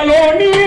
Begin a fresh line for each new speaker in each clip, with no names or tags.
Alonia.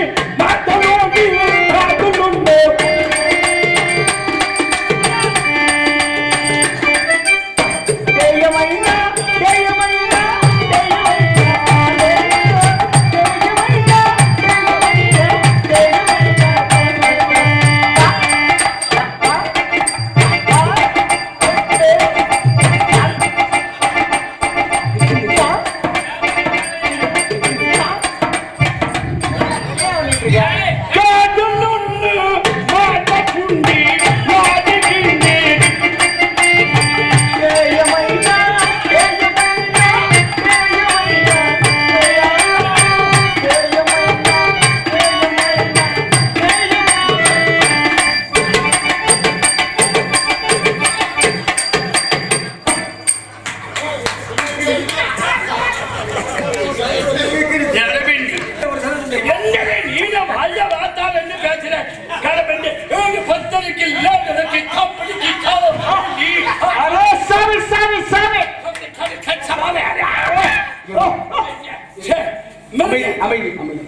அமைதி அமைதி அமைதி.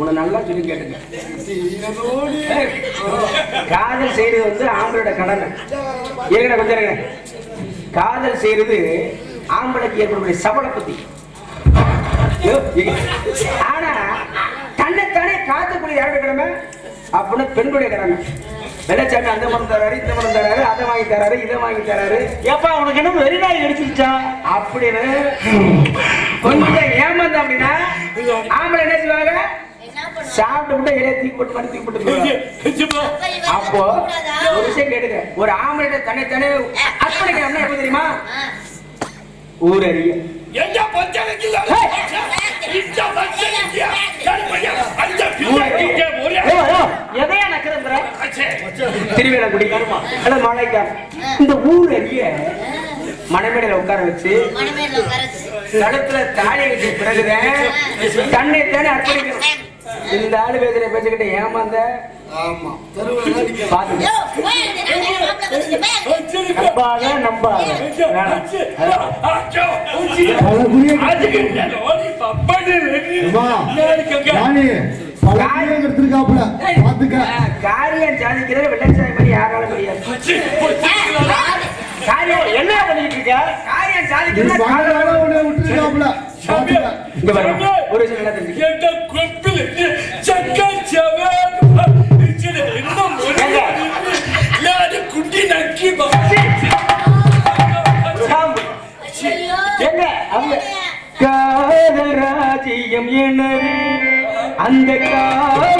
உன்னை நல்லா சொல்லி கேட்டுங்க காதல் செய்யறது வந்து ஆம்பளோட கடமை. இருங்க கொஞ்சம் காதல் செய்யறது ஆம்பளைக்கு ஏற்படக்கூடிய சபல பத்தி. ஆனா தன்னைத்தானே காத்துக்கூடிய யாருடைய கடமை? அப்படின்னு பெண்களுடைய கடமை. வெள்ளச்சாமி அந்த மரம் தராரு இந்த மரம் தராரு அதை வாங்கி தராரு இதை வாங்கி தராரு?
ஏப்பா உனக்கு என்ன வெறி நாய் அடிச்சிருச்சா
அப்படின்னு கொஞ்சம் ஏமாந்த அப்படின்னா ஆம்பளை என்ன செய்வாங்க சாப்பிட்டு விட்டு இலைய தூக்கி போட்டு மாதிரி போட்டு. அப்போ ஒரு விஷயம் கேட்டுங்க ஒரு ஆம்பளை தன்னை தானே அர்ப்பணிக்கணும்னா எப்ப தெரியுமா? ஊர் அறிய
எங்க
நக்கிறேங்கிற
திருவேலக்குடி அல்லது மலைக்கார் இந்த ஊர் அறிய மனைமேடையில உட்கார வச்சு கழுத்துல தாலி கட்டி பிறகுதான் தன்னை தானே அர்ப்பணிக்கணும். இந்த ஆளு பேசுற பேச்சுக்கிட்ட ஏமாந்த
நம்பாத நம்பாத.
எடுத்திருக்காப்புல?
சாதிக்கிறது வெள்ளச்சாமி மாதிரி யாராலும் முடியாது. காரியம்
என்ன பண்ணிட்டு இருக்க
காரியம் சாதிக்கிறது ஒரு தெரிஞ்சுக்க?
குண்டி நக்கி
சாம்பு. எங்க அவங்க
காதல் ராஜ்யம் எனது அந்த காதல்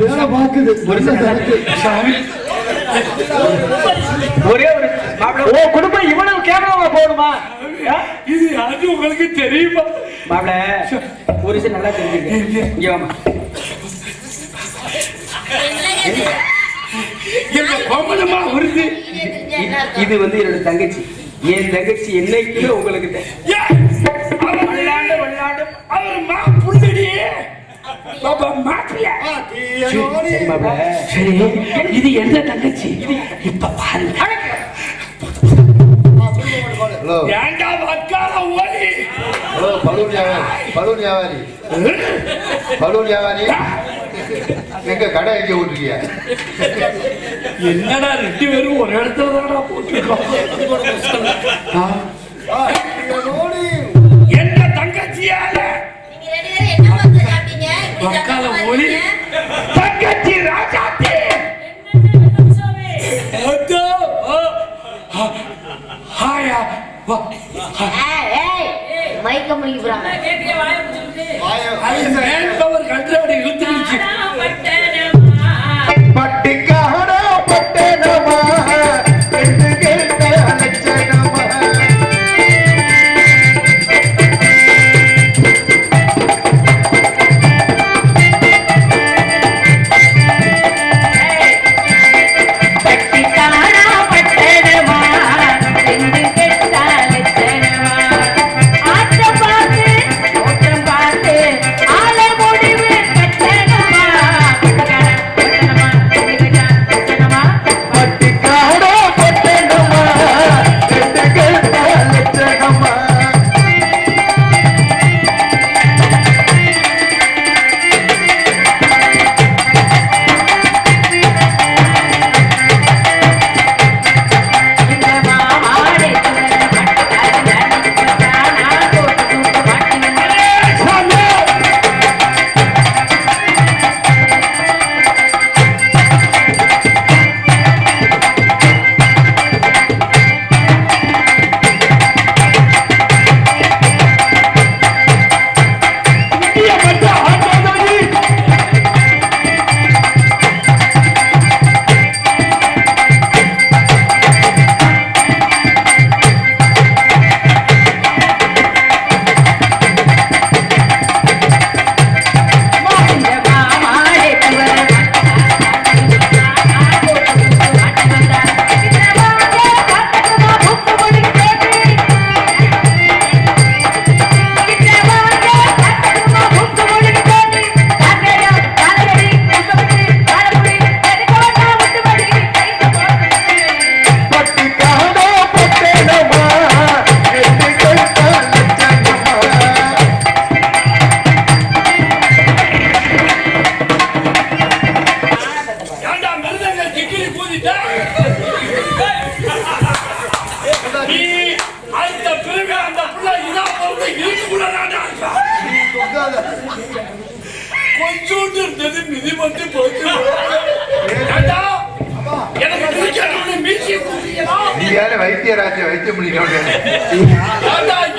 வேலை பார்க்குது வருஷம்
தனக்கு
ஒரே ஒரு
ஓ குடும்பம் இவ்வளவு கேவலமா போடுமா
இது யாரும் உங்களுக்கு தெரியுமா
மாப்பிள ஒரு நல்லா தெரிஞ்சுக்க இங்க வாமா
என்ன
இது வந்து என்னோட தங்கச்சி. என் தங்கச்சி என்னைக்குமே உங்களுக்கு
அவர் மா புரிஞ்சடி பாப்பா மாப்பிள்ள.
சரி
இது எந்த தங்கச்சி? இப்ப
பாரு
ஏண்டா வக்கால ஓடி?
பலூன் வியாபாரி பலூன் எங்க கடை எங்க விட்டுருக்கியா
என்னடா ரெண்டு பேரும் ஒரு இடத்துல தானடா போட்டுருக்கோம் பக்கால ஒளி. தங்கச்சி ராஜாத்தி. ஹாயா
மைக்க
முடிக்கிறாங்க வைத்தியராஜ வைத்தியம்
பண்ணிக்கிறோம்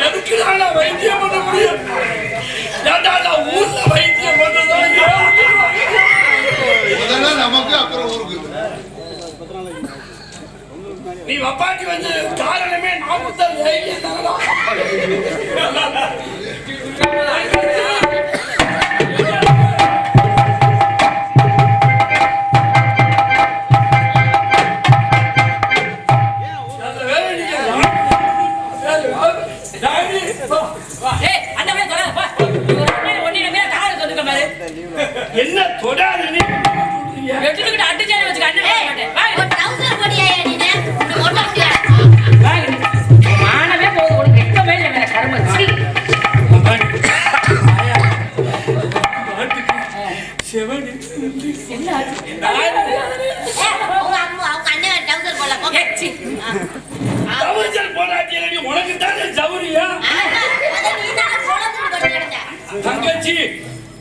தங்கச்சி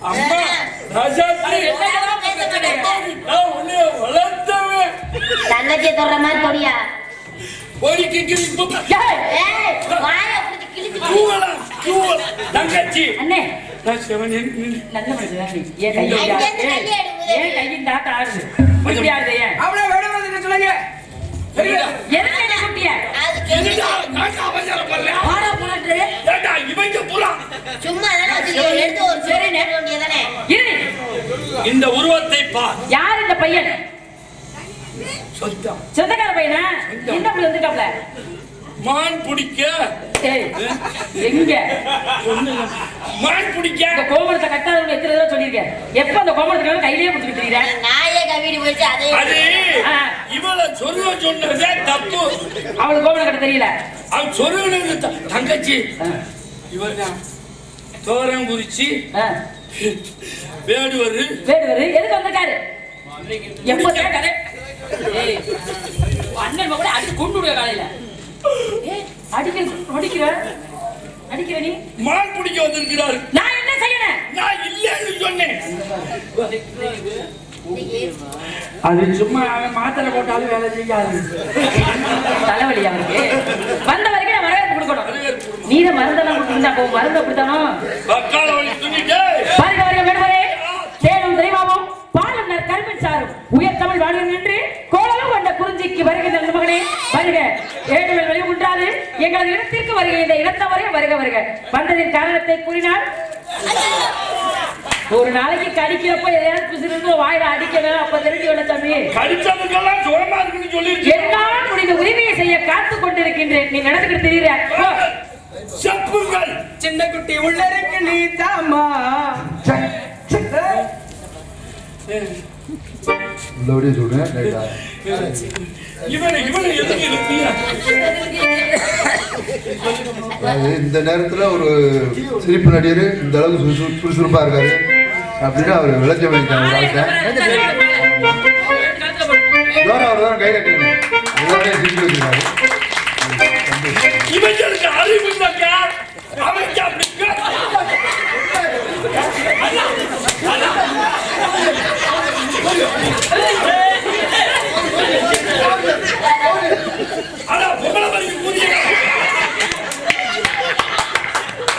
அம்மா
தங்கச்சி தொடர மாதிரி கொடியா கோரிக்கை
தங்கச்சி
அண்ணே.
நான் சிவன்
நல்ல மனுஷன் ஏன் கையின் தாத்தா ஆடுது இப்படி ஆடுது ஏன்?
அவளை வேணும்னு சொல்லுங்க.
எதுக்கு என்ன குட்டிய. ஆடா
இவங்க.
சும்மா தானே எடுத்து ஒரு சரி நேர வேண்டியதானே
இரு.
இந்த உருவத்தை பார்.
யார் இந்த பையன்? சொந்தக்கார பையனா? என்ன அப்படி வந்துட்டாப்ல
மான் பிடிக்க.
எங்க?
மான் பிடிக்க.
இந்த கோமணத்தை கட்டாதவங்க எத்தனை தடவை சொல்லியிருக்கேன். எப்ப அந்த கோமணத்துக்கு கையிலேயே பிடிச்சிட்டு தெரியுறேன்
நாயே கவிடி போயிட்டு அதை
அது. இவளை சொல்ல சொன்னதே தப்பு.
அவளுக்கு கோமணம் கட்ட தெரியல.
அவன் சொல்லுறது த- தங்கச்சி. இவர் தான். தோரம் குறிச்சி.
ஆ.
வேடுவர்.
வேடுவர் எதுக்கு வந்திருக்காரு? எப்ப அண்ணன் கூட அடிச்சு கொண்டு விடுவ காலையில. அடிக்கிற அடிக்கிற அடிக்கிற நீ.
மான் பிடிக்க வந்திருக்கிறார்.
நான் என்ன செய்யணும்
நான் இல்லைன்னு சொன்னேன்.
அது சும்மா அவன் மாத்திரை போட்டாலும் வேலை செய்யாது.
தலைவலி அவருக்கு. வந்த வரைக்கும் நான் வரவேற்பு கொடுக்கணும். நீத மருந்தெல்லாம் கொடுத்துருந்தா போ மருந்து அப்படித்தானோ? எங்களது இடத்திற்கு வருக இந்த இடத்தவரை வருக வருக. வந்ததின் காரணத்தை கூறினால் ஒரு நாளைக்கு கடிக்கிறப்ப எதையாவது பிசிறு வாயில அடிக்கணும் அப்ப தெரிஞ்சு விட தம்பி.
கடிச்சதுக்கெல்லாம் சுகமா இருக்குன்னு சொல்லிருச்சு.
என்னால் முடிந்த உரிமையை செய்ய காத்துக் கொண்டிருக்கின்றேன். நீ நடந்துக்கிட்டு தெரியுற.
செப்புங்கள்.
சின்ன குட்டி உள்ள இருக்கு நீ தாமா
உள்ளபடியே சொல்றேன் இந்த நேரத்துல ஒரு சிரிப்பு நடிகர் இந்த அளவுக்கு சுறுசுறு- சுறுசுறுப்பா இருக்காரு. அப்படின்னா அவர் விளைச்ச வைத்தாங்க வாழ்க்கை தோற அவர் தான் கை எல்லாரையும் சிரிக்க வச்சிருக்காரு.
இவங்களுக்கு ஆனா பொம்பளை